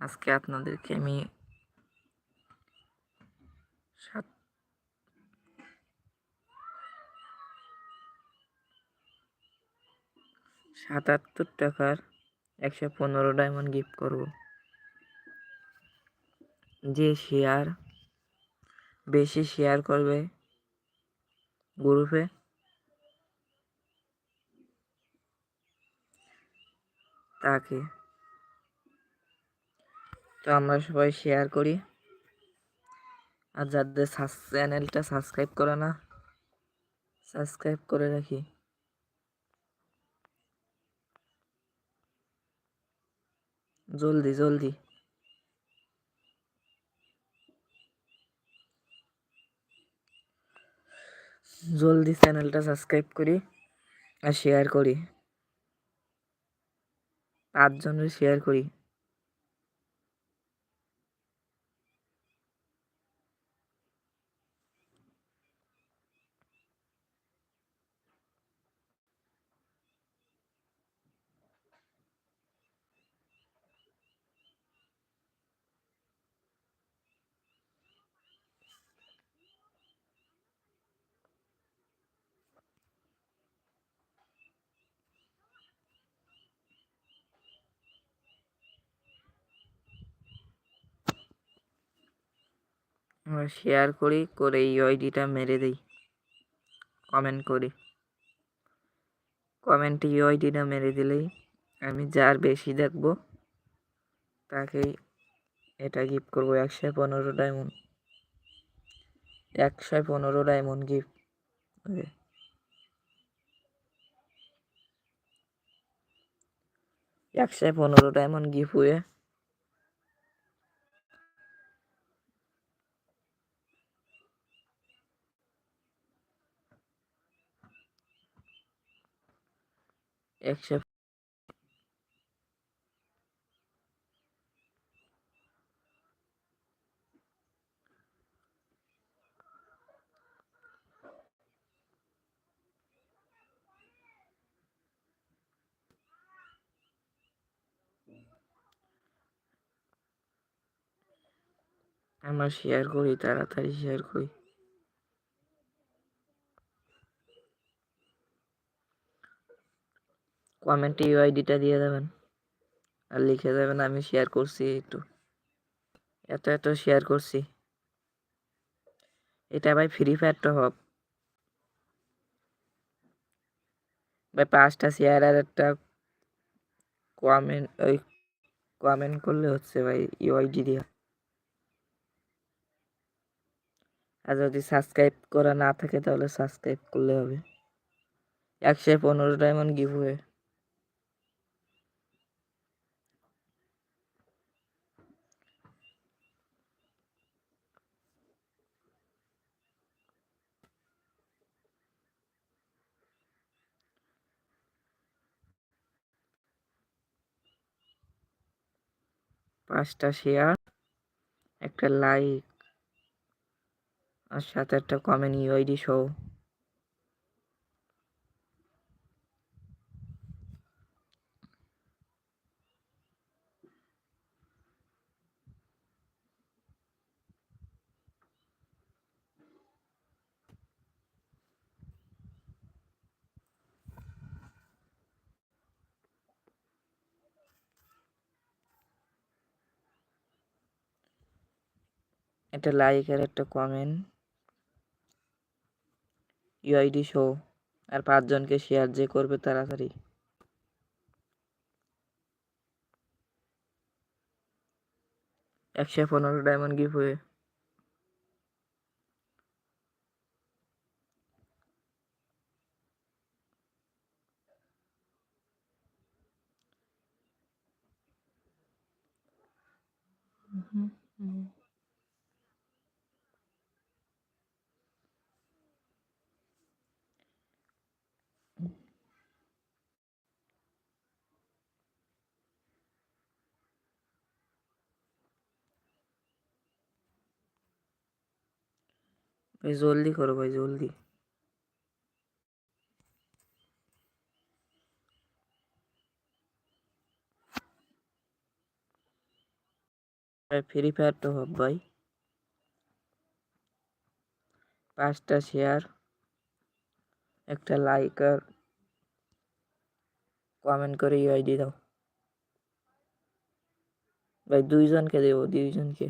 আজকে আপনাদেরকে আমি সাত সাতাত্তর টাকার একশো পনেরো ডায়মন্ড গিফট করব। যে শেয়ার বেশি শেয়ার করবে গ্রুপে তাকে তো আমরা সবাই শেয়ার করি। আর যাদের চ্যানেলটা সাবস্ক্রাইব করে না সাবস্ক্রাইব করে রাখি। জলদি জলদি। জলদি চ্যানেলটা সাবস্ক্রাইব করি আর শেয়ার করি। পাঁচজনের শেয়ার করি। শেয়ার করি, করে এই আইডিটা মেরে দিই। কমেন্ট করি। কমেন্টে এই আইডিটা মেরে দিলেই আমি যার বেশি দেখব, তাকেই এটা গিফট করব। একশো পনেরো ডায়মন্ড একশো পনেরো ডায়মন্ড গিফট একশো পনেরো ডায়মন্ড গিফট হয়ে একশো আমরা শেয়ার করি তাড়াতাড়ি শেয়ার করি। কমেন্টে ইউআইডিটা দিয়ে দেবেন। আর লিখে দেবেন, আমি শেয়ার করছি একটু। এত এত শেয়ার করছি। এটা ভাই ফ্রি ফায়ার তো হব ভাই পাঁচটা শেয়ার আর একটা কমেন্ট ওই কমেন্ট করলে হচ্ছে ভাই ইউআইডি দিয়ে। আর যদি সাবস্ক্রাইব করা না থাকে তাহলে সাবস্ক্রাইব করলে হবে। একশো পনেরো ডায়মন্ড গিভ হয়ে পাঁচটা শেয়ার একটা লাইক আর সাথে একটা কমেন্ট ইউআইডি সহ একটা লাইক আর একটা কমেন্ট ইউআইডি শো আর পাঁচজনকে শেয়ার যে করবে তাড়াতাড়ি। একশো পনেরো ডায়মন্ড গিফট হয়ে। ভাই জলদি করো ভাই জলদি ভাই ফ্রি ফায়ার তো হোক ভাই পাঁচটা শেয়ার একটা লাইক আর কমেন্ট করে ইউআইডি দাও ভাই দুইজনকে দেবো দুইজনকে